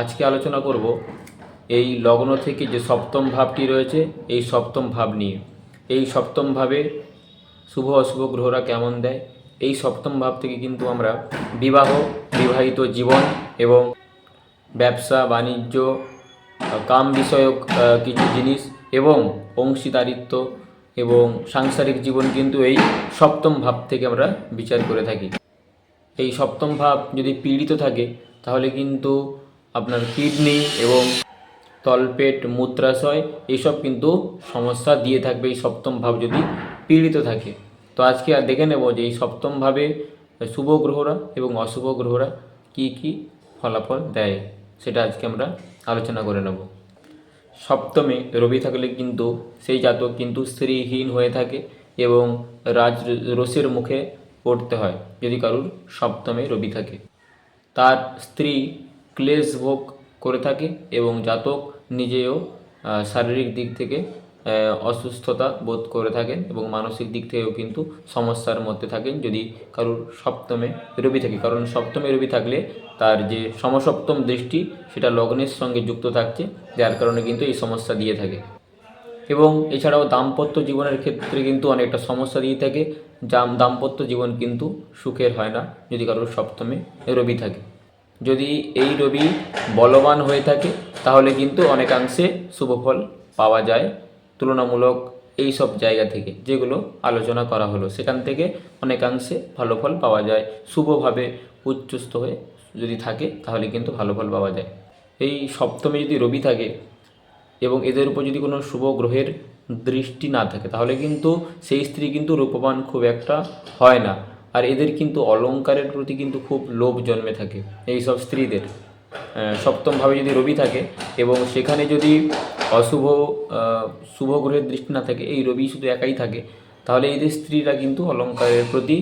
আজকে আলোচনা করব এই লগ্ন থেকে যে সপ্তম ভাবটি রয়েছে, এই সপ্তম ভাব নিয়ে। এই সপ্তম ভাবে শুভ অশুভ গ্রহরা কেমন দেয়? এই সপ্তম ভাব থেকে কিন্তু আমরা বিবাহ, বিবাহিত জীবন এবং ব্যবসা, বাণিজ্য, কাম বিষয়ক কিছু জিনিস এবং অংশীদারিত্ব এবং সাংসারিক জীবন কিন্তু এই সপ্তম ভাব থেকে আমরা বিচার করে থাকি। এই সপ্তম ভাব যদি পীড়িত থাকে, তাহলে কিন্তু আপনার কিডনি এবং তলপেট মূত্রাশয় এইসব কিন্তু সমস্যা দিয়ে থাকবে, এই সপ্তম ভাব যদি পীড়িত থাকে। তো আজকে আর দেখে নেব যে এই সপ্তম ভাবে শুভ গ্রহরা এবং অশুভ গ্রহরা কি কি ফলাফল দেয়, সেটা আজকে আমরা আলোচনা করে নেব। সপ্তমে রবি থাকলে কিন্তু সেই জাতক কিন্তু স্ত্রীহীন হয়ে থাকে এবং রাজ রসের মুখে পড়তে হয়, যদি কারুর সপ্তমে রবি থাকে। তার স্ত্রী ক্লেশ ভোগ করে থাকে এবং জাতক নিজেও শারীরিক দিক থেকে অসুস্থতা বোধ করে থাকেন এবং মানসিক দিক থেকেও কিন্তু সমস্যার মধ্যে থাকেন যদি কারুর সপ্তমে রবি থাকে। কারণ সপ্তমে রবি থাকলে তার যে সমসপ্তম দৃষ্টি সেটা লগ্নের সঙ্গে যুক্ত থাকছে, যার কারণে কিন্তু এই সমস্যা দিয়ে থাকে। এবং এছাড়াও দাম্পত্য জীবনের ক্ষেত্রে কিন্তু অনেকটা সমস্যা দিয়ে থাকে। যা দাম্পত্য জীবন কিন্তু সুখের হয় না যদি কারোর সপ্তমে রবি থাকে। যদি এই রবি বলবান হয়ে থাকে, তাহলে কিন্তু অনেকাংশে শুভফল পাওয়া যায়। তুলনামূলক এই সব জায়গা থেকে যেগুলো আলোচনা করা হলো, সেখান থেকে অনেকাংশে ভালো ফল পাওয়া যায়। শুভভাবে উচ্চস্থ হয়ে যদি থাকে, তাহলে কিন্তু ভালো ফল পাওয়া যায়। এই সপ্তমে যদি রবি থাকে এবং এদের উপর যদি কোনো শুভ গ্রহের দৃষ্টি না থাকে, তাহলে কিন্তু সেই স্ত্রী কিন্তু রূপবান খুব একটা হয় না। আর এদের কিন্তু অলঙ্কারের প্রতি কিন্তু খুব লোভ জন্মে থাকে, এই সব স্ত্রীদের। সপ্তমভাবে যদি রবি থাকে এবং সেখানে যদি অশুভ শুভ গ্রহের দৃষ্টি না থাকে, এই রবি শুধু একাই থাকে, তাহলে এদের স্ত্রীরা কিন্তু অলংকারের প্রতি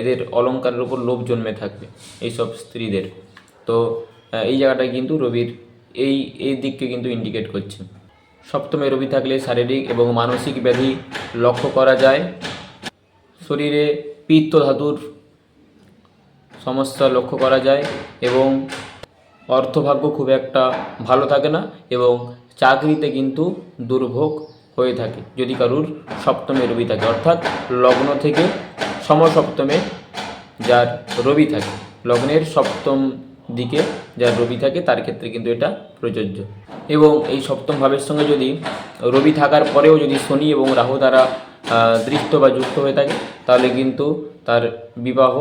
এদের অলঙ্কারের উপর লোভ জন্মে থাকবে এইসব স্ত্রীদের। তো এই জায়গাটায় কিন্তু রবির এই এই দিককে কিন্তু ইন্ডিকেট করছে। সপ্তমে রবি থাকলে শারীরিক এবং মানসিক ব্যাধি লক্ষ্য করা যায়। শরীরে পিত্ত ধাতুর সমস্যা লক্ষ্য করা যায় এবং অর্থভাগ্য খুব একটা ভালো থাকে না এবং চাকরিতে কিন্তু দুর্ভোগ হয়ে থাকে যদি কারুর সপ্তমে রবি থাকে। অর্থাৎ লগ্ন থেকে সমসপ্তমে যার রবি থাকে। লগ্নের সপ্তম দিকে যার রবি থাকে তার ক্ষেত্রে কিন্তু এটা প্রযোজ্য। এবং এই সপ্তম ভাবের সঙ্গে যদি রবি থাকার পরেও যদি শনি এবং রাহু দ্বারা দৃষ্ট বা যুক্ত হয়ে থাকে তাহলে কিন্তু তার বিবাহ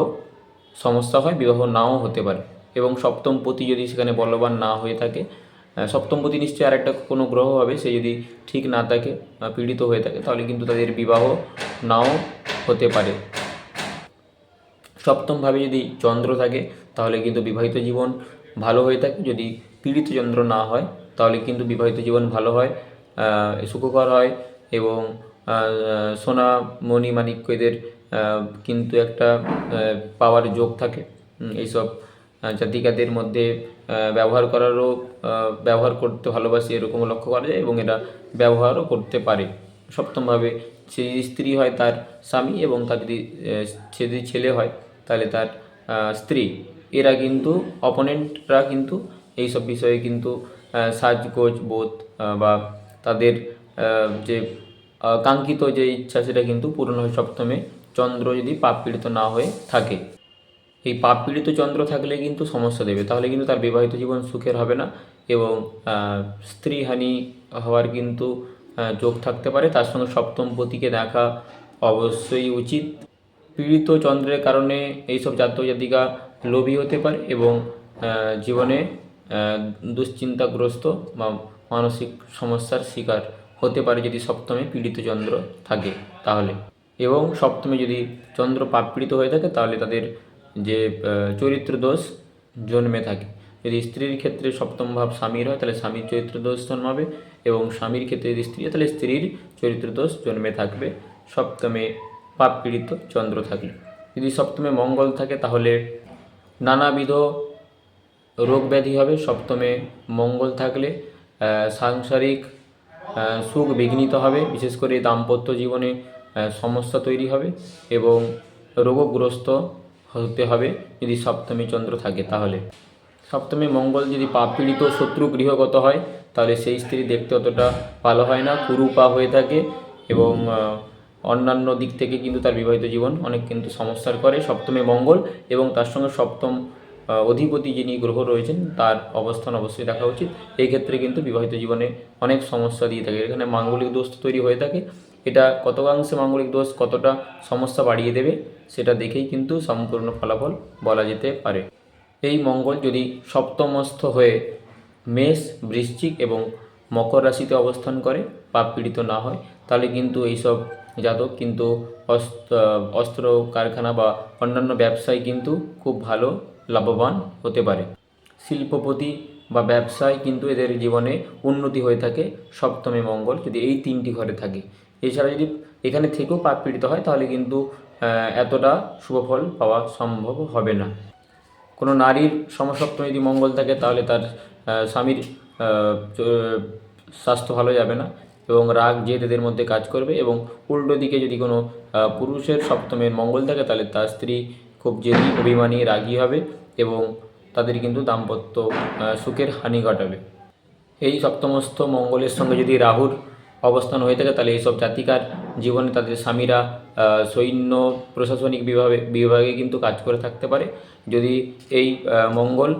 সমস্যা হয় বিবাহ নাও হতে পারে। এবং সপ্তম পতি যদি সেখানে বলবান না হয়ে থাকে আহ, সপ্তম পতি নিশ্চয়ই আরেকটা কোনো গ্রহ হবে সে যদি ঠিক না থাকে পীড়িত হয়ে থাকে তাহলে কিন্তু তাদের বিবাহ নাও হতে পারে। সপ্তমভাবে যদি চন্দ্র থাকে তাহলে কিন্তু বিবাহিত জীবন ভালো হয়ে থাকে। যদি পীড়িত চন্দ্র না হয় তাহলে কিন্তু বিবাহিত জীবন ভালো হয় সুখকর হয় এবং সোনা, মণি মাণিক্য এদের কিন্তু একটা পাওয়ার যোগ থাকে। এইসব জাতিকাদের মধ্যে ব্যবহার করারও ব্যবহার করতে ভালোবাসে এরকমও লক্ষ্য করা যায় এবং এরা ব্যবহারও করতে পারে। সপ্তমভাবে সে স্ত্রী হয় তার স্বামী এবং তার যদি সে যদি ছেলে হয়, তাহলে তার স্ত্রী। এরা কিন্তু অপোনেন্টরা কিন্তু এইসব বিষয়ে কিন্তু সাজগোজ, বোধ বা তাদের যে কাঙ্ক্ষিত যে ইচ্ছা সেটা কিন্তু পূরণ হয় সপ্তমে। চন্দ্র যদি পাপ পীড়িত না হয়ে থাকে। এই পাপ পীড়িত চন্দ্র থাকলে কিন্তু সমস্যা দেবে। তাহলে কিন্তু তার বিবাহিত জীবন সুখের হবে না এবং স্ত্রীহানি হওয়ার কিন্তু যোগ থাকতে পারে। তার সঙ্গে সপ্তম পতিকে দেখা অবশ্যই উচিত। পীড়িত চন্দ্রের কারণে এইসব জাতক জাতিকা লোভী হতে পারে এবং জীবনে দুশ্চিন্তাগ্রস্ত বা মানসিক সমস্যার শিকার হতে পারে যদি সপ্তমে পীড়িত চন্দ্র থাকে তাহলে। এবং সপ্তমে যদি চন্দ্র পাপ পীড়িত হয়ে থাকে, তাহলে তাদের যে চরিত্র দোষ জন্মে থাকে। যদি স্ত্রীর ক্ষেত্রে সপ্তম ভাব স্বামীর হয়, তাহলে স্বামীর চরিত্র দোষ জন্মাবে এবং স্বামীর ক্ষেত্রে যদি স্ত্রী তাহলে স্ত্রীর চরিত্র দোষ জন্মে থাকবে। সপ্তমে পাপ পীড়িত চন্দ্র থাকলে। যদি সপ্তমে মঙ্গল থাকে, তাহলে নানাবিধ রোগ ব্যাধি হবে। সপ্তমে মঙ্গল থাকলে সাংসারিক সুখ বিঘ্নিত হবে। বিশেষ করে দাম্পত্য জীবনে সমস্যা তৈরি হবে এবং রোগগ্রস্ত হতে হবে যদি সপ্তমী চন্দ্র থাকে তাহলে। সপ্তমে মঙ্গল যদি পাপ পীড়িত শত্রু গৃহগত হয়, তাহলে সেই স্ত্রী দেখতে অতটা ভালো হয় না কুরুপা হয়ে থাকে এবং অন্যান্য দিক থেকে কিন্তু তার বিবাহিত জীবন অনেক কিন্তু সমস্যার করে সপ্তমে মঙ্গল এবং তার সঙ্গে সপ্তম অধিপতি যিনি গ্রহ রয়েছেন, তার অবস্থান অবশ্যই দেখা উচিত। এই ক্ষেত্রে কিন্তু বিবাহিত জীবনে অনেক সমস্যা দিয়ে থাকে। এখানে মাঙ্গলিক দোষ তৈরি হয়ে থাকে। এটা কতকাংশে মাঙ্গলিক দোষ কতটা সমস্যা বাড়িয়ে দেবে, সেটা দেখেই কিন্তু সম্পূর্ণ ফলাফল বলা যেতে পারে। এই মঙ্গল যদি সপ্তমস্থ হয়ে মেষ, বৃশ্চিক এবং মকর রাশিতে অবস্থান করে পাপ পীড়িত না হয়, তাহলে কিন্তু এইসব জাতক, কিন্তু অস্ত্র কারখানা বা অন্যান্য ব্যবসায় কিন্তু খুব ভালো লাভবান হতে পারে। শিল্পপতি বা ব্যবসায় কিন্তু এদের জীবনে উন্নতি হয়ে থাকে, সপ্তমে মঙ্গল যদি এই তিনটি ঘরে থাকে। এছাড়া যদি এখানে থেকেও পাপ পীড়িত হয়, তাহলে কিন্তু এতটা শুভফল পাওয়া সম্ভব হবে না। কোনো নারীর সমসপ্তমে যদি মঙ্গল থাকে, তাহলে তার স্বামীর স্বাস্থ্য ভালো যাবে না। এবং রাগ জেদ এদের মধ্যে কাজ করবে এবং উল্টো দিকে যদি কোনো পুরুষের সপ্তমের মঙ্গল থাকে, তাহলে তার স্ত্রী খুব জেদি, অভিমানী, রাগী হবে এবং তাদের কিন্তু দাম্পত্য সুখের হানি ঘটাবে। এই সপ্তমস্থ মঙ্গলের সঙ্গে যদি রাহুর অবস্থান হয়ে থাকে, তাহলে এইসব জাতিকার জীবনে তাদের স্বামীরা সৈন্য, প্রশাসনিক বিভাগে বিভাগে কিন্তু কাজ করে থাকতে পারে। যদি এই মঙ্গল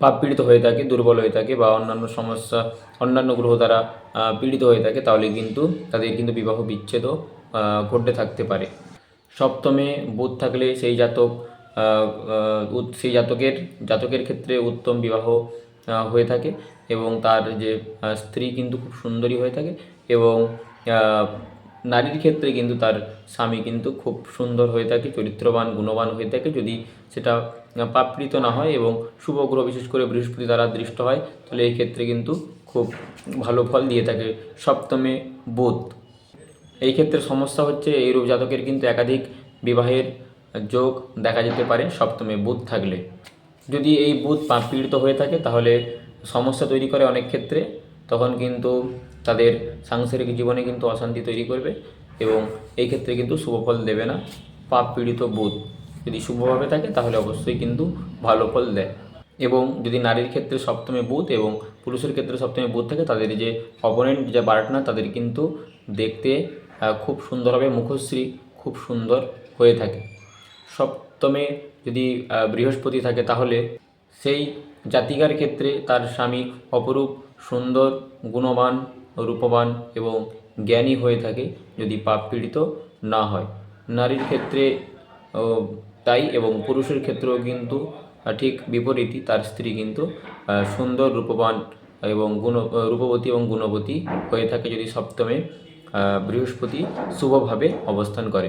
পাপ পীড়িত হয়ে থাকে দুর্বল হয়ে থাকে বা অন্যান্য সমস্যা অন্যান্য গ্রহ দ্বারা পীড়িত হয়ে থাকে তাহলে কিন্তু তাদের কিন্তু বিবাহ বিচ্ছেদও আহ, ঘটতে থাকতে পারে। সপ্তমে বুধ থাকলে সেই জাতক সেই জাতকের জাতকের ক্ষেত্রে উত্তম বিবাহ হয়ে থাকে এবং তার যে স্ত্রী কিন্তু খুব সুন্দরী হয়ে থাকে এবং নারীর ক্ষেত্রে কিন্তু তার স্বামী কিন্তু খুব সুন্দর হয়ে থাকে, চরিত্রবান, গুণবান হয়ে থাকে। যদি সেটা পাপড়িত না হয় এবং শুভ গ্রহ বিশেষ করে বৃহস্পতি দ্বারা দৃষ্ট হয়, তাহলে এই ক্ষেত্রে কিন্তু খুব ভালো ফল দিয়ে থাকে সপ্তমে বুধ। এই ক্ষেত্রে সমস্যা হচ্ছে এইরূপ জাতকের কিন্তু একাধিক বিবাহের যোগ দেখা যেতে পারে সপ্তমে বুধ থাকলে। যদি এই বুধ পীড়িত হয়ে থাকে, তাহলে সমস্যা তৈরি করে অনেক ক্ষেত্রে। তখন কিন্তু তাদের সাংসারিক জীবনে কিন্তু অশান্তি তৈরি করবে এবং এই ক্ষেত্রে কিন্তু শুভফল দেবে না। পাপ পীড়িত বুধ যদি শুভভাবে থাকে, তাহলে অবশ্যই কিন্তু ভালো ফল দেয়। এবং যদি নারীর ক্ষেত্রে সপ্তমে বুধ এবং পুরুষের ক্ষেত্রে সপ্তমে বুধ থাকে, তাদের যে অপোনেন্ট যে পার্টনার তাদের কিন্তু দেখতে খুব সুন্দরভাবে মুখশ্রী খুব সুন্দর হয়ে থাকে। সপ্তমে যদি বৃহস্পতি থাকে, তাহলে সেই জাতিকার ক্ষেত্রে তার স্বামী অপরূপ সুন্দর, গুণবান রূপবান এবং জ্ঞানী হয়ে থাকে যদি পাপ পীড়িত না হয়। নারীর ক্ষেত্রে তাই এবং পুরুষের ক্ষেত্রেও কিন্তু ঠিক বিপরীতই। তার স্ত্রী কিন্তু সুন্দর, রূপবান এবং গুণ রূপবতী এবং গুণবতী হয়ে থাকে যদি সপ্তমে বৃহস্পতি শুভভাবে অবস্থান করে।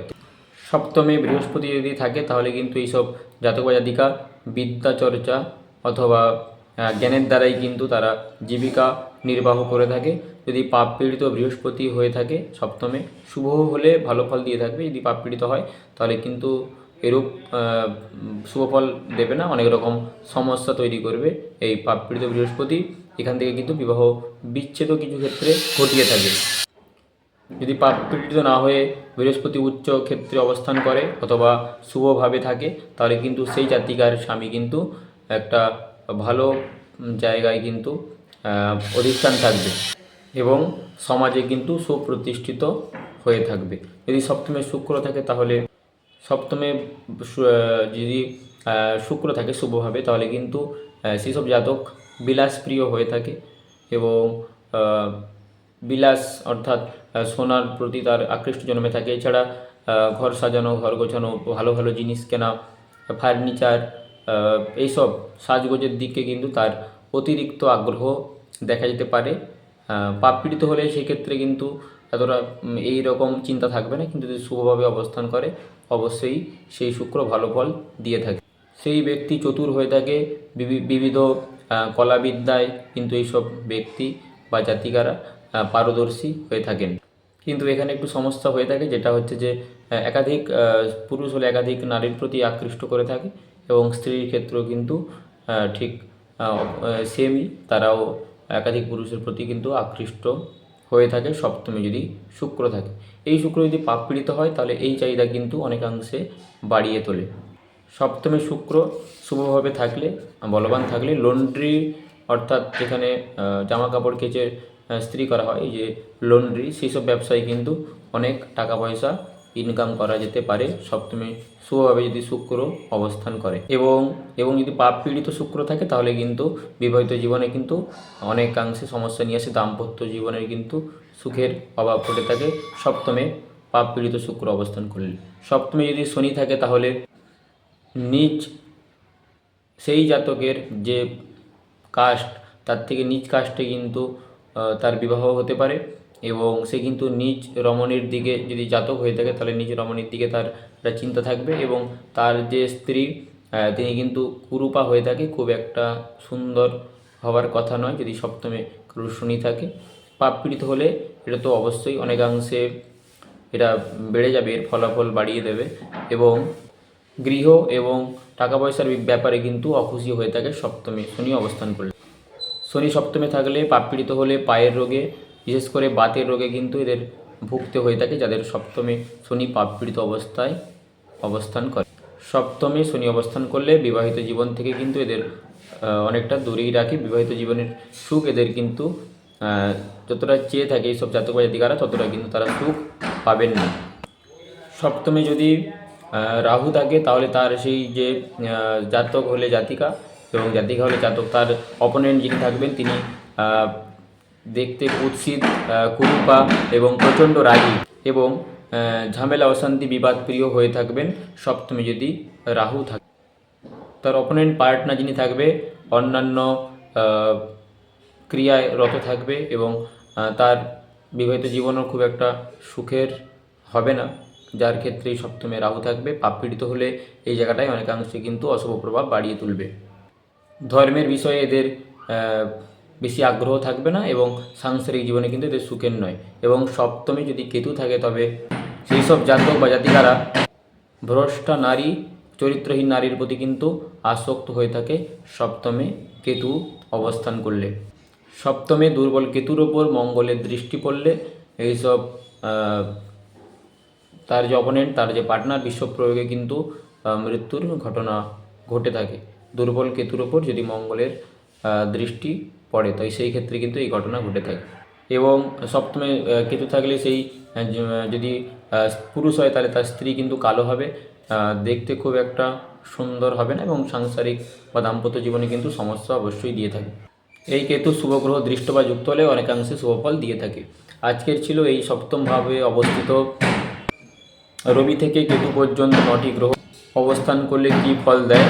সপ্তমে বৃহস্পতি যদি থাকে, তাহলে কিন্তু এইসব জাতক বা জাতিকা বিদ্যা চর্চা অথবা জ্ঞানের দ্বারাই কিন্তু তারা জীবিকা নির্বাহ করে থাকে। যদি পাপ পীড়িত বৃহস্পতি হয়ে থাকে সপ্তমে শুভ হলে ভালো ফল দিয়ে থাকবে। যদি পাপ পীড়িত হয় তাহলে কিন্তু এরূপ আহ, শুভ ফল দেবে না। অনেক রকম সমস্যা তৈরি করবে এই পাপ পীড়িত বৃহস্পতি। এখান থেকে কিন্তু বিবাহ বিচ্ছেদও কিছু ক্ষেত্রে ঘটিয়ে থাকে। যদি পাপ পীড়িত না হয়ে বৃহস্পতি উচ্চ ক্ষেত্রে অবস্থান করে অথবা শুভভাবে থাকে তাহলে কিন্তু সেই জাতিকার স্বামী কিন্তু একটা ভালো জায়গায় কিন্তু অধিষ্ঠান থাকবে। এবং সমাজে কিন্তু সুপ্রতিষ্ঠিত হয়ে থাকবে। যদি সপ্তমে শুক্র থাকে তাহলে সপ্তমে যদি শুক্র থাকে শুভভাবে, তাহলে কিন্তু সেসব জাতক বিলাসপ্রিয় হয়ে থাকে এবং বিলাস অর্থাৎ সোনার প্রতি তার আকৃষ্ট জন্মে থাকে। এছাড়া ঘর সাজানো, ঘর গোছানো, ভালো ভালো জিনিস কেনা, ফার্নিচার এইসব সাজগোজের দিকে কিন্তু তার অতিরিক্ত আগ্রহ দেখা যেতে পারে। পাপ পীড়িত হলে সেক্ষেত্রে কিন্তু এতটা এই রকম চিন্তা থাকবে না, কিন্তু যদি শুভভাবে অবস্থান করে, অবশ্যই সেই শুক্র ভালো ফল দিয়ে থাকে। সেই ব্যক্তি চতুর হয়ে থাকে বিবিধ কলাবিদ্যায় কিন্তু এইসব ব্যক্তি বা জাতিকারা পারদর্শী হয়ে থাকেন। কিন্তু এখানে একটু সমস্যা হয়ে থাকে, যেটা হচ্ছে যে একাধিক পুরুষ হলে একাধিক নারীর প্রতি আকৃষ্ট করে থাকে এবং স্ত্রীর ক্ষেত্রেও কিন্তু ঠিক সেমই তারাও একাধিক পুরুষের প্রতি কিন্তু আকৃষ্ট হয়ে থাকে, সপ্তমী যদি শুক্র থাকে। এই শুক্র যদি পাপ পীড়িত হয়, তাহলে এই চাহিদা কিন্তু অনেকাংশে বাড়িয়ে তোলে। সপ্তমে শুক্র শুভভাবে থাকলে, বলবান থাকলে লন্ড্রি, অর্থাৎ যেখানে জামা কাপড় কেচে স্ত্রী করা হয় যে লন্ড্রি, সেই সব ব্যবসায় কিন্তু অনেক টাকা পয়সা ইনকাম করা যেতে পারে, সপ্তমে শুভভাবে যদি শুক্র অবস্থান করে। এবং এবং যদি পাপ পীড়িত শুক্র থাকে, তাহলে কিন্তু বিবাহিত জীবনে কিন্তু অনেকাংশে সমস্যা নিয়ে আসে। দাম্পত্য জীবনের কিন্তু সুখের অভাব ঘটে থাকে। সপ্তমে পাপ পীড়িত শুক্র অবস্থান করলে। সপ্তমে যদি শনি থাকে, তাহলে নিজ, সেই জাতকের যে কাস্ট তার থেকে নিজ কাস্টে কিন্তু তার বিবাহ হতে পারে। এবং সে কিন্তু নিজ রমণীর দিকে যদি জাতক হয়ে থাকে, তাহলে নিজ রমণীর দিকে তার একটা চিন্তা থাকবে এবং তার যে স্ত্রী তিনি কিন্তু কুরূপা হয়ে থাকে, খুব একটা সুন্দর হওয়ার কথা নয়, যদি সপ্তমে কারোর শনি থাকে। পাপ পীড়িত হলে এটা তো অবশ্যই অনেকাংশে এটা বেড়ে যাবে, এর ফলাফল বাড়িয়ে দেবে এবং গৃহ এবং টাকা পয়সার ব্যাপারে কিন্তু অখুশি হয়ে থাকে সপ্তমে শনি অবস্থান করলে। শনি সপ্তমে থাকলে পাপ পীড়িত হলে পায়ের রোগে বিশেষ করে বাতের রোগে কিন্তু এদের ভুগতে হয়ে থাকে, যাদের সপ্তমে শনি পাপ পীড়িত অবস্থায় অবস্থান করে। সপ্তমে শনি অবস্থান করলে বিবাহিত জীবন থেকে কিন্তু এদের অনেকটা দূরেই রাখে। বিবাহিত জীবনের সুখ এদের কিন্তু যতটা চেয়ে থাকে এইসব জাতক বা জাতিকারা, ততটা কিন্তু তারা সুখ পাবেন না। সপ্তমে যদি রাহু থাকে, তাহলে তার সেই যে জাতক হলে জাতিকা এবং জাতিকা হলে জাতক, তার অপোনেন্ট যিনি থাকবেন, তিনি দেখতে কুৎসিত কুরুপা এবং প্রচণ্ড রাগী এবং ঝামেলা, অশান্তি, বিবাদ প্রিয় হয়ে থাকবেন সপ্তমে যদি রাহু থাকে। তার অপোনেন্ট পার্টনার যিনি থাকবে, অন্যান্য ক্রিয়ায় রত থাকবে এবং তার বিবাহিত জীবনও খুব একটা সুখের হবে না, যার ক্ষেত্রে সপ্তমে রাহু থাকবে। পাপ পীড়িত হলে এই জায়গাটায় অনেকাংশে কিন্তু অশুভ প্রভাব বাড়িয়ে তুলবে। ধর্মের বিষয়ে এদের বেশি আগ্রহ থাকবে না এবং সাংসারিক জীবনে কিন্তু এদের সুখের নয়। এবং সপ্তমে যদি কেতু থাকে, তবে সেই সব জাতক বা জাতিকারা ভ্রষ্টা নারী, চরিত্রহীন নারীর প্রতি কিন্তু আসক্ত হয়ে থাকে সপ্তমে কেতু অবস্থান করলে। সপ্তমে দুর্বল কেতুর ওপর মঙ্গলের দৃষ্টি পড়লে এইসব তার যে অপোনেন্ট তার যে পার্টনার বিশ্ব প্রয়োগে কিন্তু মৃত্যুর ঘটনা ঘটে থাকে। দুর্বল কেতুর ওপর যদি মঙ্গলের দৃষ্টি পড়ে তাই সেই ক্ষেত্রে কিন্তু এই ঘটনা ঘটে থাকে। এবং সপ্তমে কেতু থাকলে সেই যদি পুরুষ হয় তাহলে তার স্ত্রী কিন্তু কালো হবে। দেখতে খুব একটা সুন্দর হবে না এবং সাংসারিক বা দাম্পত্য জীবনে কিন্তু সমস্যা অবশ্যই দিয়ে থাকে। এই কেতু শুভগ্রহ দৃষ্ট বা যুক্ত হলে অনেকাংশে শুভফল দিয়ে থাকে। আজকের ছিল এই সপ্তমভাবে অবস্থিত। রবি থেকে কেতু পর্যন্ত নটি গ্রহ অবস্থান করলে কি ফল দেয়?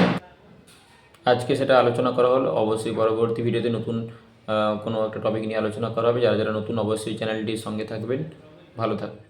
আজকে সেটা আলোচনা করা হলো। অবশ্যই পরবর্তী ভিডিওতে নতুন কোনো একটা টপিক নিয়ে আলোচনা করা হবে। যারা যারা নতুন, অবশ্যই চ্যানেলটির সঙ্গে থাকবেন। ভালো থাকবেন।